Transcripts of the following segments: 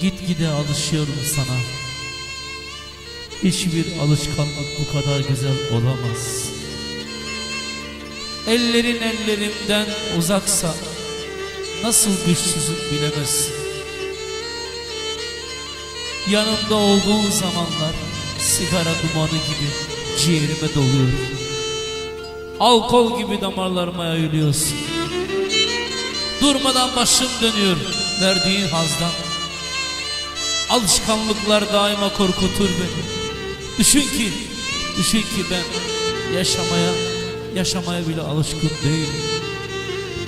Gitgide alışıyorum sana. Hiçbir alışkanlık bu kadar güzel olamaz. Ellerin ellerimden uzaksa nasıl güçsüzüm bilemezsin. Yanımda olduğun zamanlar sigara dumanı gibi ciğerime doluyor. Alkol gibi damarlarıma yayılıyorsun. Durmadan başım dönüyor verdiğin hazdan. Alışkanlıklar daima korkutur beni. Düşün ki, düşün ki ben yaşamaya, yaşamaya bile alışkın değilim.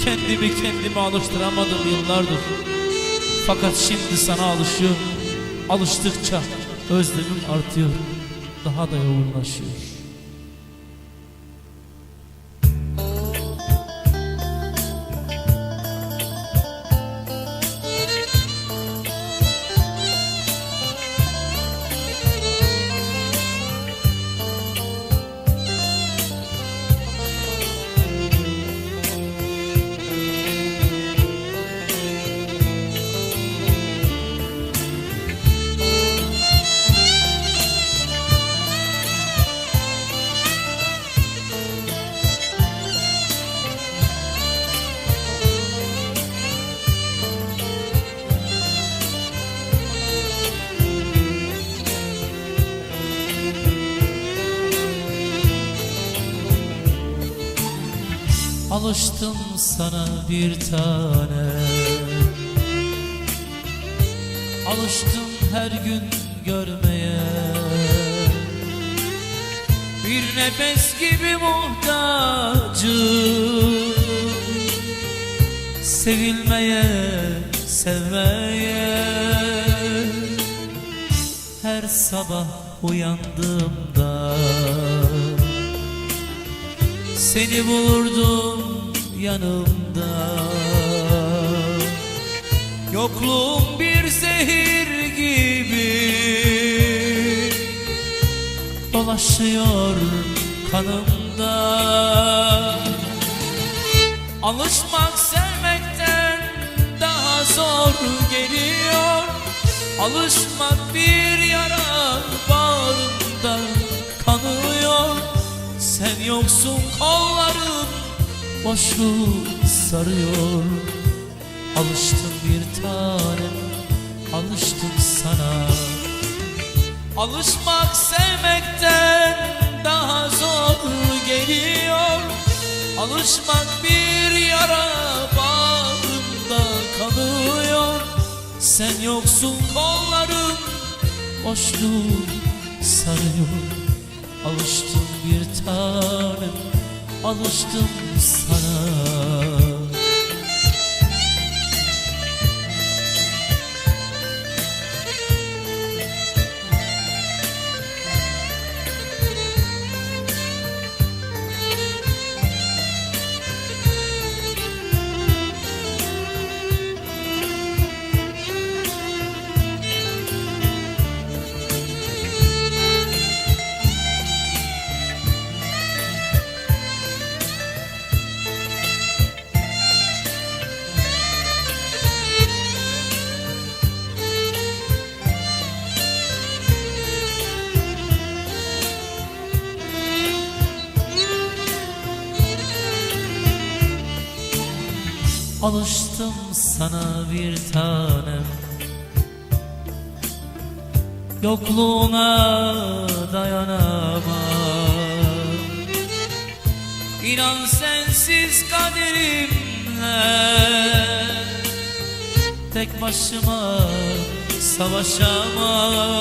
Kendimi kendime alıştıramadım yıllardır. Fakat şimdi sana alışıyorum. Alıştıkça özlemim artıyor. Daha da yoğunlaşıyor. Alıştım sana bir tane. Alıştım her gün görmeye. Bir nefes gibi muhtacım Sevilmeye, sevmeye. Her sabah uyandığımda seni bulurdum yanımda. Yokluğum bir zehir gibi. Dolaşıyor kanımda. Alışmak sevmekten daha zor geliyor. Alışmak bir yara bağrımda yoksun kollarım boşluğu sarıyor. Alıştım bir tanem alıştım sana. Alışmak sevmekten daha zor geliyor. Alışmak bir yara bağrımda kalıyor. Sen yoksun kollarım boşluğu sarıyor. Alıştım bir tanem. Alıştım sana Alıştım sana bir tanem Yokluğuna dayanamam. İnan sensiz kaderimle. Tek başıma savaşamam.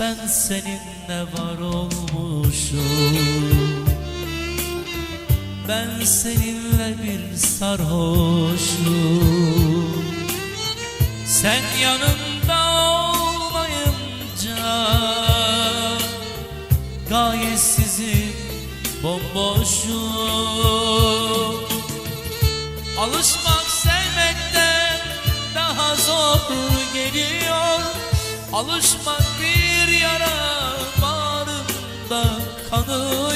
Ben seninle var olmuşum ben seninle bir sarhoşum. Sen yanımda olmayınca Gayesizim bomboşum. Alışmak sevmekten daha zor geliyor. Alışmak bir yara bağrımda kanıyor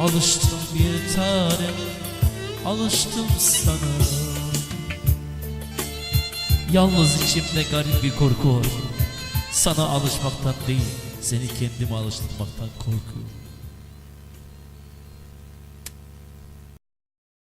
Alıştım bir tanem alıştım sana. Yalnız içimde garip bir korku var. Sana alışmaktan değil Seni kendime alıştırmaktan korkuyorum